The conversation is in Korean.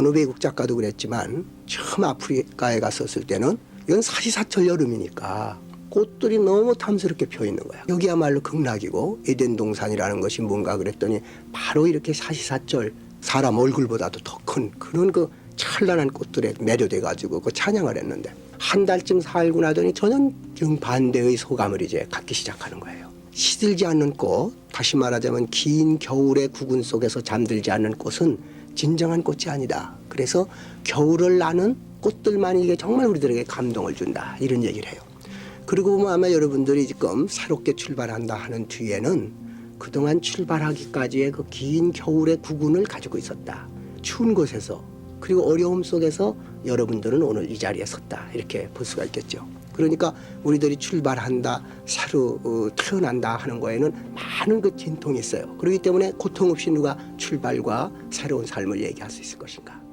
어느 외국 작가도 그랬지만 처음 아프리카에 갔었을 때는 이건 사시사철 여름이니까 꽃들이 너무 탐스럽게 펴 있는 거야. 여기야말로 극락이고 에덴 동산이라는 것이 뭔가 그랬더니 바로 이렇게 사시사철 사람 얼굴보다도 더 큰 그런 그 찬란한 꽃들에 매료돼 가지고 그 찬양을 했는데 한 달쯤 살고 나더니 전혀 정반대의 소감을 이제 갖기 시작하는 거예요. 시들지 않는 꽃, 다시 말하자면 긴 겨울의 구근 속에서 잠들지 않는 꽃은 진정한 꽃이 아니다. 그래서 겨울을 나는 꽃들만 이게 정말 우리들에게 감동을 준다. 이런 얘기를 해요. 그리고 보면 아마 여러분들이 지금 새롭게 출발한다 하는 뒤에는 그동안 출발하기까지의 그 긴 겨울의 구근을 가지고 있었다. 추운 곳에서 그리고 어려움 속에서 여러분들은 오늘 이 자리에 섰다. 이렇게 볼 수가 있겠죠. 그러니까 우리들이 출발한다, 새로 어, 태어난다 하는 거에는 많은 그 진통이 있어요. 그렇기 때문에 고통 없이 누가 출발과 새로운 삶을 얘기할 수 있을 것인가.